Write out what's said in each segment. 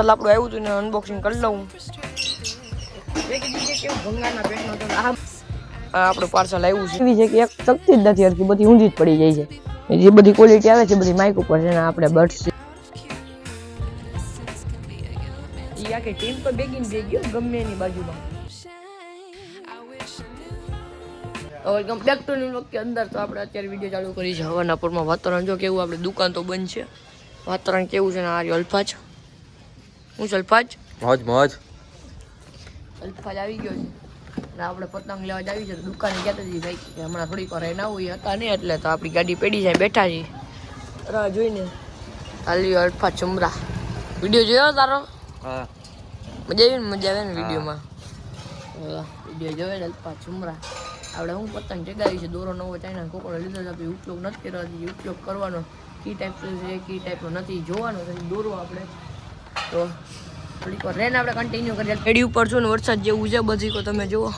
ચાલ આપણું આવ્યું હતું ને અનબોક્સિંગ કરી લઉં. આપણું પાર્સલ આવ્યું છે. એવી છે કે એક શક્તિ જ નથી હરકી બધી ઊંધી જ પડી જાય છે. જે બધી ક્વોલિટી આવે છે બધી માઇક ઉપર છે ને આપણે બર્ડ્સ છે. આખી ટીમ તો ભેગી ભેગી ગમે એની બાજુમાં. વેલકમ બેક ટુ ન્યુ કે અંદર તો આપણે અત્યારે વીડિયો ચાલુ કરી છે. હવાના પૂરમાં વાતાવરણ જો કેવું આપણે દુકાન તો બંધ છે. વાતાવરણ કેવું છે ને આ રહ્યો અલ્ફાજ હું સલ્ફાજ મોજ મોજ. અલ્ફાજ આવી ગયો છે. અને આપણે પતંગ લેવા જ આવી છે. દુકાને ગયા હતા ભાઈ હમણાં થોડીક વાર ના હોય હતા નહીં એટલે તો આપણી ગાડી પેડી જાય બેઠા છીએ. રાહ જોઈને. હાલી અલ્ફા ચુમરા. વીડિયો જોયો તારો? હા. મજા આવી ને મજા આવે ને વિડીયોમાં? વીડિયો જોયો ને અલ્ફા ચુમરા. આપણે હું પતંગ ચગાવી છે દોરો નવો ચાઇના કોકડો લીધો છે ઉપયોગ નથી કર્યો ઉપયોગ કરવાનો. કી ટાઈપ છે કી ટાઈપનો નથી જોવાનો દોરો આપણે. તો થોડીક વાર રેન આપણે કન્ટિન્યુ કરીએ રેડી ઉપર છું ને વરસાદ જેવું છે બધી તમે જુઓ.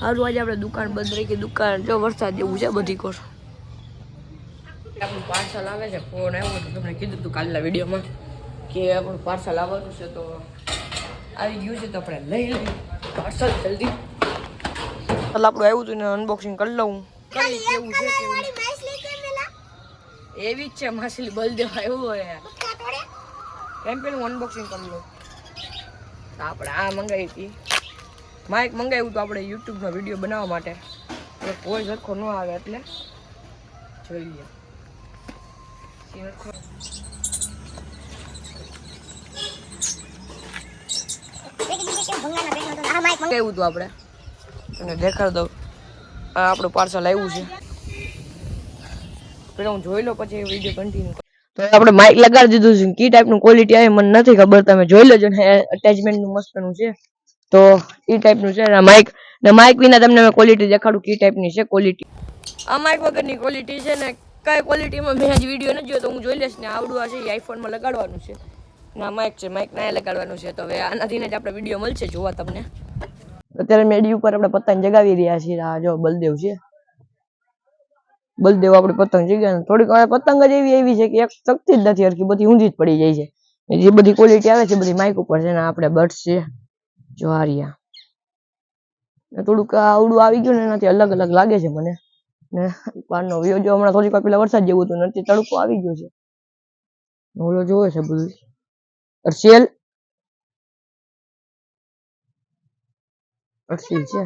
સારું આજે આપણે દુકાન બંધ ગઈ દુકાન જો વરસાદ જેવું છે બધી કોર આપણું પાર્સલ આવે છે ફોન આવ્યો તો તમને કીધું હતું કાલના વિડીયોમાં કે આપણું પાર્સલ આવવાનું છે તો આવી ગયું છે તો આપણે લઈ લઈએ. પાર્સલ જલ્દી. ચાલ આપણું આવ્યું હતું ને અનબોક્સિંગ કરી લઉં. કેવું છે કેવું એવી જ છે માછલી બલદેવ એવું હોય. એમ પેલું અનબોક્સિંગ કરી લો. આપણે આ મંગાવી હતી. માઇક મંગાવ્યું તો આપણે યુટ્યુબનો વીડિયો બનાવવા માટે. કોઈ સરખો ન આવે એટલે જોઈ લઈએ. કેવું હતું આપણે. અને દેખાડ દઉં. આ આપણું પાર્સલ આવ્યું છે. પેલા હું જોઈ લો પછી વીડિયો કન્ટિન્યુ તો આપણે માઇક લગાડી દીધું છે કી ટાઈપનું ક્વોલિટી આવે મને નથી ખબર તમે જોઈ લેજો ને અટેચમેન્ટનું મસ્તનું છે. તો એ ટાઈપનું છે માઇક ને માઇક વિના તમને મેં ક્વોલિટી દેખાડું કી ટાઈપની છે ક્વોલિટી આ માઇક વગરની ક્વોલિટી છે ને કઈ ક્વોલિટીમાં મેં હજી વીડિયો નથી જોયો તો હું જોઈ લઈશ ને આવડું આ છે એ આઈફોનમાં લગાડવાનું છે. ના માઇક છે માઇક ના લગાડવાનું છે તો હવે આનાથી જ આપણે વીડિયો મળશે જોવા તમને. અત્યારે મેડી ઉપર આપણે પતંગ જગાવી રહ્યા છીએ આ જો બલદેવ છે. બલદેવ આપણે પતંગ જગ્યા થોડીક હવે પતંગ જ એવી એવી છે કે એક શક્તિ જ નથી હરકી બધી ઊંધી જ પડી જાય છે. જે બધી ક્વોલિટી આવે છે બધી માઇક ઉપર છે ને આપણે બર્ડ્સ છે. જો આ રહ્યા. ને થોડુંક આવડું આવી ગયું ને એનાથી અલગ અલગ લાગે છે મને. ને બહારનો વ્યૂ જો હમણાં થોડીક વાર પેલા વરસાદ જેવું હતું નથી તડકો આવી ગયો છે. ઓલો જોવે છે બધું. અર્શિયલ અરશિયલ છે?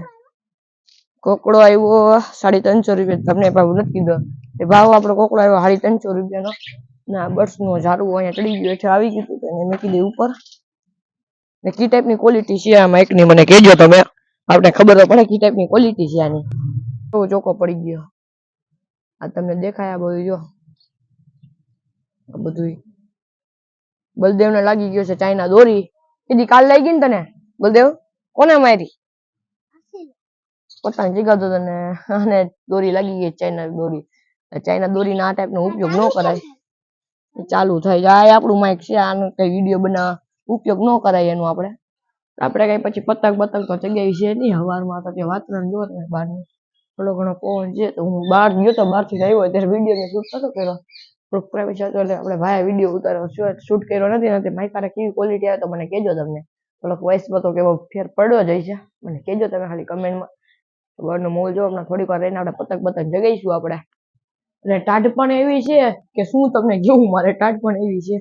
કોકડો આવ્યો સાડી ત્રણસો રૂપિયા, તમને ભાવ નથી કીધો. એ ભાવ આપણો કોકડો આવ્યો સાડી ત્રણસો રૂપિયાનો. ના બસ નો ઝાડુ અહીંયા ચડી ગયું એટલે આવી ગયું હતું મેં કીધું ઉપર. ને કી ટાઈપની ક્વોલિટી છે આ માઇકની, મને કહેજો તમે. આપણે ખબર તો પડે કી ટાઈપની ક્વોલિટી છે આની. બહુ ચોખ્ખો પડી ગયો. આ તમને દેખાય આ બધું જો. આ બધું બલદેવને લાગી ગયો છે ચાઇના દોરી. કીધી કાલ લાગી ગઈ ને તને? બલદેવ, કોને મારી? પતંગ જીગાતો ને અને દોરી લાગી ગઈ ચાઇના દોરી. ચાઇના દોરીના આ ટાઈપનો ઉપયોગ ન કરાય. ચાલુ થાય. આ આપણું માઇક છે. આનો કઈ વીડિયો બનાવવા ઉપયોગ ન કરાય એનું આપણે. આપણે કઈ પછી પતંગ પતંગ તો જગ્યાએ છે નહીં. હવારમાં તો ત્યાં વાતરણ જોવો ને બહારનું. થોડો ઘણો પવન છે તો હું બહાર ગયો તો બહારથી આવ્યો ત્યારે વીડિયો મેં શૂટ નતો કર્યો. થોડુંક પ્રાઇવેટ હતો એટલે આપણે ભાઈ વીડિયો ઉતાર્યો. શૂટ કર્યો નથી. નથી માઇકાને કેવી ક્વોલિટી આવે તો મને કહેજો તમને. થોડોક વોઇસમાં તો કેવો ફેર પડ્યો જાય છે. મને કહેજો તમે ખાલી કમેન્ટમાં બહારનો મોલ જો, હમણાં થોડીક વાર રહીને આપણે પતંગ પતંગ જગાઈશું આપણે. અને ટાઢ પણ એવી છે કે શું તમને કેવું મારે ટાઢ પણ એવી છે.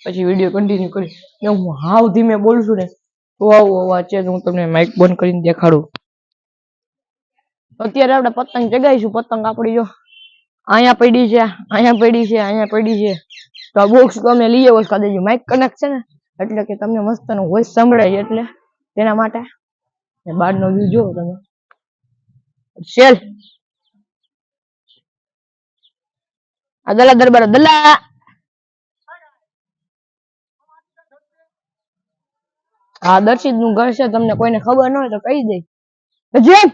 પછી વીડિયો કન્ટિન્યુ કરી ને હું હાવ ધીમે બોલું છું ને, તો આવું અવાજ છે હું તમને માઇક બંધ કરીને દેખાડું. અત્યારે આપણે પતંગ જગાઈશું. પતંગ આપણી જો અહીંયા પડી છે, અહીંયા પડી છે, અહીંયા પડી છે. તો આ બોક્સ તમે લઈ વસ કાઢી માઇક કનેક્ટ છે ને, એટલે કે તમને મસ્તનો વોઇસ સંભળાય એટલે તેના માટે. બહારનો વ્યૂ જોવો તમે. શેલ દલા દરબાર, દલા! હા દર્શિતનું ઘર છે, તમને કોઈને ખબર ન હોય તો કહી દે. નજીબ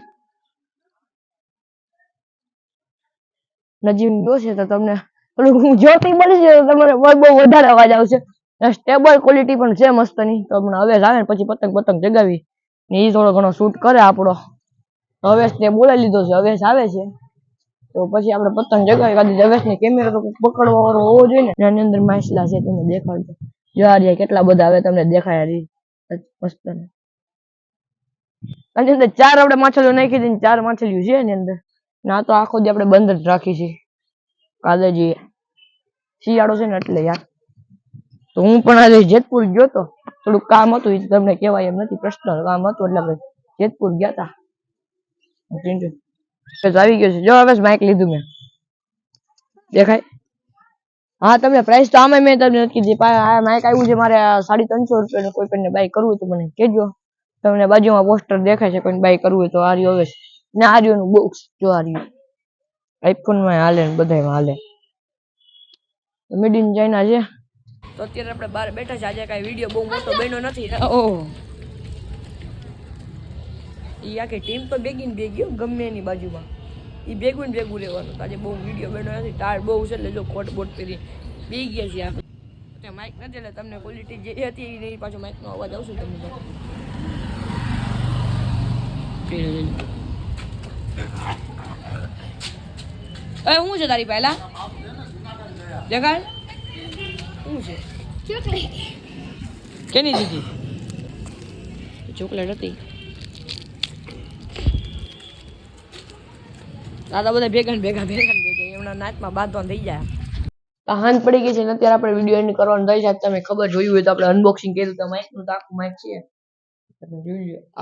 નજીબ જોશે તો તમને પેલું હું જોતી છે તો તમને બહુ વધારે અવાજ આવશે. સ્ટેબલ ક્વોલિટી પણ છે મસ્તની. તો હમણાં હવે આવે ને પછી પતંગ પતંગ જગાવી. ને એ થોડો ઘણો શૂટ કરે આપણો. હવેશ ને બોલાવી લીધો છે હવેશ આવે છે. તો પછી આપણે પતંગ જગાવી કાઢી હવેશ ને કેમેરા તો પકડવા વાળો હોવો જોઈએ ને? એની અંદર માછલા છે, તમને દેખાડજો. જોવા કેટલા બધા હવે તમને દેખાય રહી મસ્ત આની અંદર ચાર આપણે માછલીઓ નાખી દીધી ચાર માછલીઓ છે એની અંદર. ના તો આખો દી આપણે બંધ જ રાખી છે. કાલે જઈએ શિયાળો છે ને એટલે યાર. તો હું પણ આજે જેતપુર ગયો તો થોડુંક કામ હતું, એ તમને કહેવાય એમ નથી પ્રશ્ન કામ હતું એટલે આપણે જેતપુર ગયા તા આવી ગયો છે જો હવે માઇક લીધું મેં દેખાય હા તમને પ્રાઇસ તો આમાં મેં તમને નથી કીધી માઇક આવ્યું છે મારે સાડી ત્રણસો રૂપિયાનું કોઈ પણ બાય કરવું તો મને કહેજો તમને બાજુમાં પોસ્ટર દેખાય છે કોઈને બાય કરવું હોય તો આ રહ્યું હવે ને આ રહ્યું બોક્સ જો આ રહ્યું આઈફોનમાં હાલે ને બધાયમાં હાલે મેડ ઇન ચાઇના છે તો અત્યારે આપણે બહાર બેઠા છે આજે કાંઈ વીડિયો બહુ મોટો બન્યો નથી ઓહ ઈ આખી ટીમ તો ભેગી ને ભેગી ગમે એની બાજુમાં. એ ભેગું ને ભેગું રહેવાનું આજે બહુ વીડિયો બન્યો નથી ટાળ બહુ છે એટલે જો કોટ બોટ પહેરી બી ગયા છીએ આપણે. માઇક નથી એટલે તમને ક્વોલિટી જે હતી એ નહીં પાછો માઇકનો અવાજ આવશે તમને. એ શું છે તારી પહેલા? દેખાડ શું છે? કેની દીધી? ચોકલેટ હતી. દાદા બધા ભેગા ભેગા ભેગા ભેગા, એમના નાચમાં બાંધવા થઈ જાય. હાન પડી ગઈ છે ને અત્યારે આપણે વીડિયો એન્ડ કરવાનું થઈ જાય તમે ખબર જોયું હોય તો આપણે અનબોક્સિંગ કર્યું તો માઇકનું આખું માઇક છે.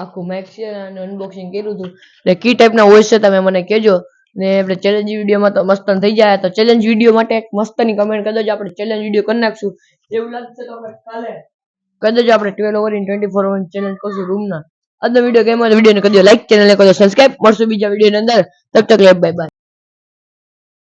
આખું માઇક છે અને અનબોક્સિંગ કર્યું હતું. એટલે કી ટાઈપના વોઇસ છે, તમે મને કહેજો. ને આપણે ચેલેન્જ વિડીયોમાં તો મસ્ત થઈ જાય. તો ચેલેન્જ વીડિયો માટે એક મસ્તની કમેન્ટ કરી દેજો આપણે ચેલેન્જ વીડિયો કરી નાખશું. એવું લાગશે તો આપણે કાલે કરી દેજો આપણે twelve over in twenty four over challenge કરશું રૂમના આજનો વીડિયો કેમ વિડીયોને કરી દો. લાઈક ચેનલને કરી દો. સબસ્ક્રાઇબ મળશું બીજા વિડીયોની અંદર. તબ તક બાય બાય